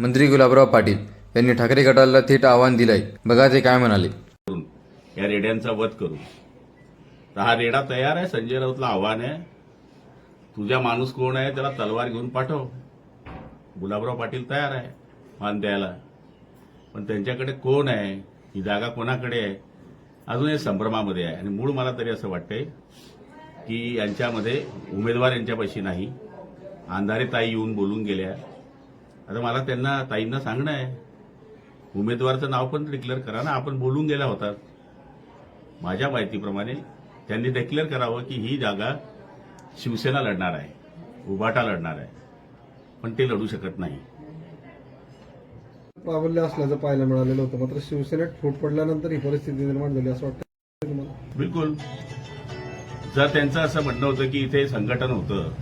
मंत्री गुलाबराव पाटील यांनी ठाकरे गटाला थेट आव्हान दिलंय. बघा ते काय म्हणाले. या रेड्यांचा वध करू. तर हा रेडा तयार आहे? संजय राऊतला आव्हान आहे? तुझा माणूस कोण आहे? त्याला तलवार घेऊन पाठव. गुलाबराव पाटील तयार आहे मान द्यायला. पण त्यांच्याकडे कोण आहे? ही जागा कोणाकडे आहे? अजून हे संभ्रमामध्ये आहे. आणि मूळ मला तरी असं वाटतंय की यांच्यामध्ये उमेदवार यांच्यापाशी नाही. अंधारे ताई येऊन बोलून गेल्या. आता मला त्यांना ताईंना सांगणं आहे. उमेदवाराचं नाव पण डिक्लेअर करा ना. आपण बोलून गेला होता माझ्या माहितीप्रमाणे त्यांनी डिक्लेअर करावं की ही जागा शिवसेना लढणार आहे. उभाटा लढणार आहे. पण ते लढू शकत नाही. प्राबल्य असल्याचं पाहायला मिळालेलं होतं. मात्र शिवसेनेत फूट पडल्यानंतर ही परिस्थिती निर्माण झाली असं वाटतं. बिलकुल. जर त्यांचं असं म्हणणं होतं की इथे संघटन होतं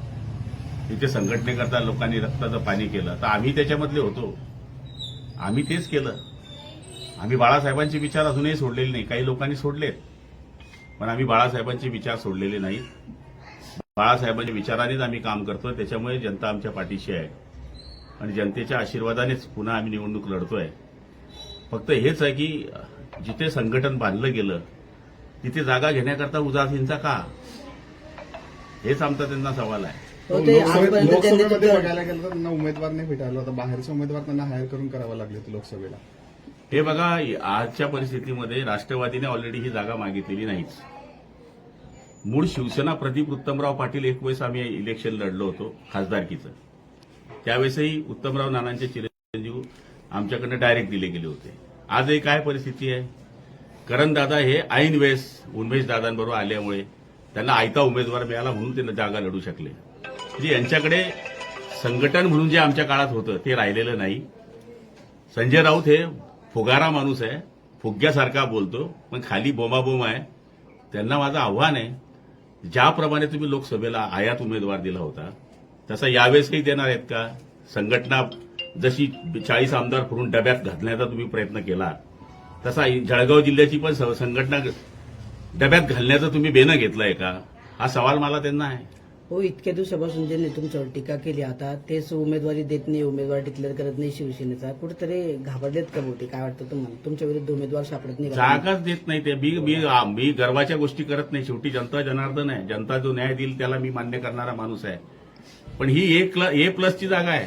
इथे संघटनेकरता लोकांनी रक्ताचं पाणी केलं. तर आम्ही त्याच्यामधले होतो. आम्ही तेच केलं. आम्ही बाळासाहेबांचे विचार अजूनही सोडलेले नाही. काही लोकांनी सोडलेत. पण आम्ही बाळासाहेबांचे विचार सोडलेले नाहीत. बाळासाहेबांच्या विचारानेच आम्ही काम करतोय. त्याच्यामुळे जनता आमच्या पाठीशी आहे. आणि जनतेच्या आशीर्वादानेच पुन्हा आम्ही निवडणूक लढतोय. फक्त हेच आहे की जिथे संघटन बांधलं गेलं तिथे जागा घेण्याकरता उदासीनचा का? हेच आमचा त्यांना सवाल आहे. हो, ते लोकसभेत- आजपर्यंत त्यांनी लोकसभेमध्ये बघायला गेलं तर त्यांना उमेदवार नाही भेटायला होता. बाहेरचे उमेदवार त्यांना हायर करून करावं लागले होते लोकसभेला. हे बघा आजच्या परिस्थितीमध्ये राष्ट्रवादीने ऑलरेडी ही जागा मागितलेली नाहीच. मूळ शिवसेना प्रदीप उत्तमराव पाटील एक वेळेस आम्ही इलेक्शन लढलो होतो खासदारकीचं. त्यावेळेसही उत्तमराव नानांचे चिरंजीव आमच्याकडनं डायरेक्ट दिले गेले होते. आजही काय परिस्थिती आहे? करण दादा हे ऐन वेळेस उन्मेष दादांबरोबर आल्यामुळे त्यांना आयता उमेदवार मिळाला म्हणून त्यांना जागा लढू शकले. जे यांच्याकडे संघटन म्हणून जे आमच्या काळात होतं ते राहिलेलं नाही. संजय राऊत हे फुगारा माणूस आहे फुग्यासारखा बोलतो पण खाली बोमाबोम आहे. त्यांना माझं आव्हान आहे ज्याप्रमाणे तुम्ही लोकसभेला आयात उमेदवार दिला होता तसा यावेळेसही देणार आहेत का? संघटना जशी चाळीस आमदार करून डब्यात घालण्याचा तुम्ही प्रयत्न केला तसा जळगाव जिल्ह्याची पण स- संघटना डब्यात घालण्याचा तुम्ही बेनं घेतलाय का? हा सवाल मला त्यांना आहे. हो इतक्या दिवसापासून ज्यांनी तुमच्यावर टीका केली आता तेच उमेदवारी देत नाही उमेदवार डिक्लेअर करत नाही शिवसेनेचा. कुठेतरी घाबरलेत का बहुते काय वाटतं तुम्हाला? तुमच्या विरुद्ध उमेदवार सापडत नाही जागाच देत नाही ते. मी मी मी गर्वाच्या गोष्टी करत नाही. शेवटी जनता जनार्दन आहे. जनता जो न्याय देईल त्याला मी मान्य करणारा माणूस आहे. पण ही ए क्ल ए प्लसची जागा आहे.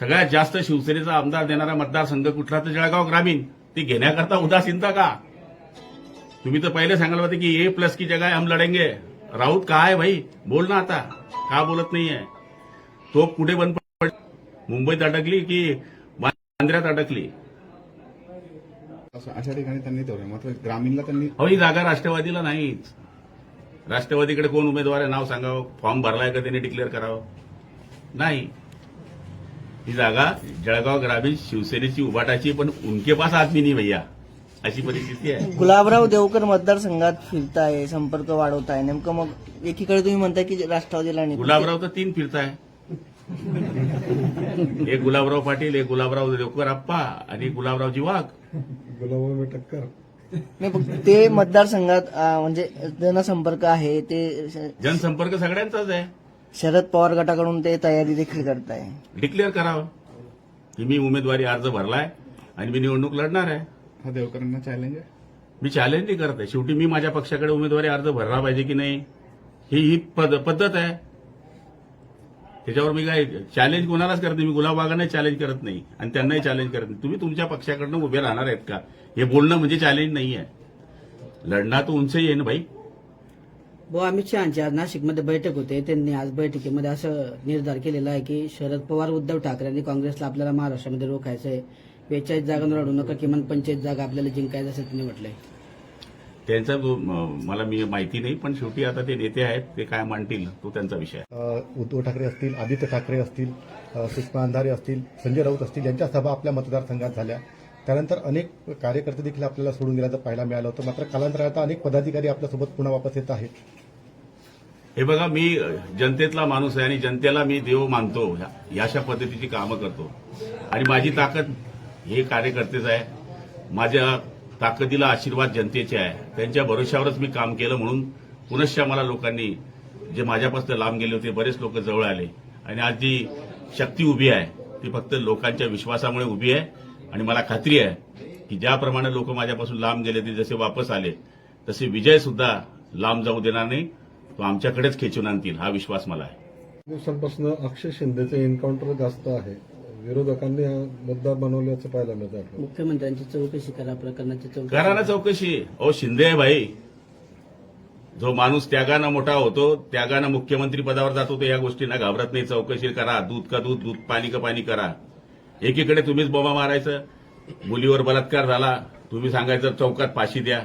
सगळ्यात जास्त शिवसेनेचा आमदार देणारा मतदारसंघ कुठला तर जळगाव ग्रामीण. ती घेण्याकरता उदासीनता का? तुम्ही तर पहिले सांगायला होते की ए प्लस की जगह हम लढेंगे. राऊत का आहे भाई? बोल ना आता. का बोलत नाहीये? तो कुठे बंद पड मुंबईत अडकली की बांद्र्यात अडकली अशा ठिकाणी त्यांनी ठेवलं मात्र ग्रामीणला त्यांनी अहो ही जागा राष्ट्रवादीला नाहीच. राष्ट्रवादीकडे कोण उमेदवार आहे? नाव सांगावं. फॉर्म भरलाय का त्यांनी डिक्लेअर करावं? नाही. ही जागा जळगाव ग्रामीण शिवसेनेची उभाटाची पण उनके पास आदमी नाही भैया. अशी परिस्थिती आहे. गुलाबराव देवकर मतदारसंघात फिरताय संपर्क वाढवताय. नेमकं मग एकीकडे तुम्ही म्हणताय की राष्ट्रवादीला नाही गुलाबराव तर तीन फिरताय. एक गुलाबराव पाटील एक गुलाबराव देवकर आप्पा आणि एक गुलाबरावजी वाघ. गुलाबराव मी टक्कर. नाही पण ते मतदारसंघात अं, म्हणजे जनसंपर्क आहे ते श- जनसंपर्क सगळ्यांचाच आहे. शरद पवार गटाकडून ते तयारी देखील करताय. डिक्लेअर करावं. की मी उमेदवारी अर्ज भरलाय आणि मी निवडणूक लढणार आहे. हा देवकरांना चॅलेंज आहे. मी चॅलेंज नाही करत आहे. शेवटी मी माझ्या पक्षाकडे उमेदवारी अर्ज भरला पाहिजे की नाही? ही ही पद- पद्धत आहे. त्याच्यावर मी काय चॅलेंज कोणालाच करत नाही. मी गुलाबबागांनाही चॅलेंज करत नाही. आणि त्यांनाही चॅलेंज करत नाही. तुम्ही तुमच्या पक्षाकडनं उभे राहणार आहेत का? हे बोलणं म्हणजे चॅलेंज नाही आहे. लढणार तर उंचही आहे ना भाई. भाऊ अमित शहाची आज नाशिकमध्ये बैठक होते. त्यांनी आज बैठकीमध्ये असं निर्धार केलेला आहे की शरद पवार उद्धव ठाकरे आणि काँग्रेसला आपल्याला महाराष्ट्रामध्ये रोखायचं आहे बेचाळीस जागा लढू नका किमान पंचेचाळीस जागा आपल्याला जिंकायचं असं त्यांनी म्हटलंय. त्यांचा जो मला मी माहिती नाही पण शेवटी आता ते नेते आहेत ते काय मांडतील तो त्यांचा विषय उद्धव ठाकरे असतील आदित्य ठाकरे असतील सुषमा अंधारे असतील संजय राऊत असतील यांच्या सभा आपल्या मतदारसंघात झाल्या. त्यानंतर अनेक कार्यकर्ते देखील आपल्याला सोडून गेल्याचं पाहायला मिळालं होतं. मात्र कालांतरात अनेक पदाधिकारी आपल्यासोबत पुन्हा वापस येत आहेत. हे बघा मी जनतेतला माणूस आहे आणि जनतेला मी देव मानतो ह्या- या अशा पद्धतीची कामं करतो. आणि माझी ताकद हे कार्यकर्तेच आहे. माझ्या ताकदीला आशीर्वाद जनतेचे आहे. त्यांच्या भरोश्यावरच मी काम केलं म्हणून पुनश्च मला लोकांनी जे माझ्यापासून लांब गेले होते बरेच लोक जवळ आले. आणि आज जी शक्ती उभी आहे ती फक्त लोकांच्या विश्वासामुळे उभी आहे आणि मला खात्री आहे की ज्याप्रमाणे लोक माझ्यापासून लांब गेले ते जसे वापस आले तसे विजय सुद्धा लांब जाऊ देणार नाही. तो आमच्याकडेच खेचून आणतील हा विश्वास मला आहे. दिवसांपासून अक्षय शिंदेचे एन्काउंटर जास्त आहे. विरोधकांनी हा मुद्दा बनवल्याचं पाहायला मिळतं आपल्याला. मुख्यमंत्र्यांची चौकशी करा प्रकरणाची चौकशी करा. ना चौकशी. अहो शिंदे आहे भाई जो माणूस त्यागानं मोठा होतो त्यागानं मुख्यमंत्री पदावर जातो तो या गोष्टींना घाबरत नाही. चौकशी करा. दूध का दूध दूध पाणी का पाणी करा. एकीकडे तुम्हीच बोमा मारायचं मुलीवर बलात्कार झाला तुम्ही सांगायचं चौकात फाशी द्या.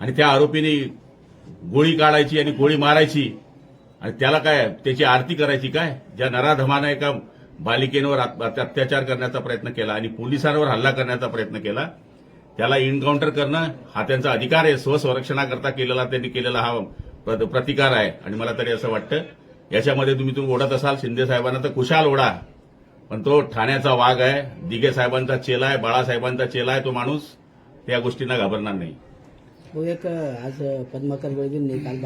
आणि त्या आरोपीने गोळी काढायची आणि गोळी मारायची. आणि त्याला काय त्याची आरती करायची काय? ज्या नराधमानं एका बालिकेवर अत्याचार करण्याचा प्रयत्न केला आणि पोलिसांवर हल्ला करण्याचा प्रयत्न केला त्याला एन्काउंटर करणं हा त्यांचा अधिकार आहे. स्वसंरक्षणाकरता केलेला त्यांनी केलेला हा प्रतिकार आहे. आणि मला तरी असं वाटतं याच्यामध्ये तुम्ही तुम्ही ओढत असाल शिंदे साहेबांना तर कुशाल ओढा. पण तो ठाण्याचा वाघ आहे दिघे साहेबांचा चेला आहे बाळासाहेबांचा चेला आहे तो माणूस त्या गोष्टींना घाबरणार नाही. एक आज पद्माकर काल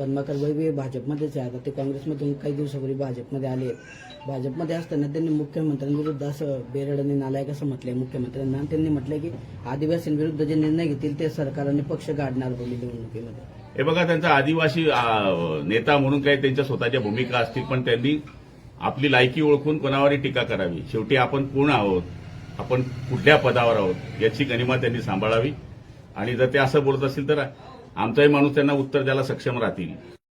पद्माकर हे भाजपमध्येच आहे. आता ते काँग्रेसमधून काही दिवसापूर्वी भाजपमध्ये आले. भाजपमध्ये असताना त्यांनी मुख्यमंत्र्यांविरुद्ध असं बेरडने नालायक असं म्हटलंय मुख्यमंत्र्यांना. त्यांनी म्हटलंय की आदिवासींविरुद्ध जे निर्णय घेतील ते सरकारने पक्ष गाडणार बोलली निवडणुकीमध्ये. हे बघा त्यांचा आदिवासी नेता म्हणून काही त्यांच्या स्वतःच्या भूमिका असतील पण त्यांनी आपली लायकी ओळखून कोणावरही टीका करावी. शेवटी आपण कोण आहोत? आपण कुठल्या पदावर आहोत? याची गणिमा त्यांनी सांभाळावी. आणि जर ते असं बोलत असतील तर आमचाही माणूस त्यांना उत्तर द्यायला सक्षम राहतील.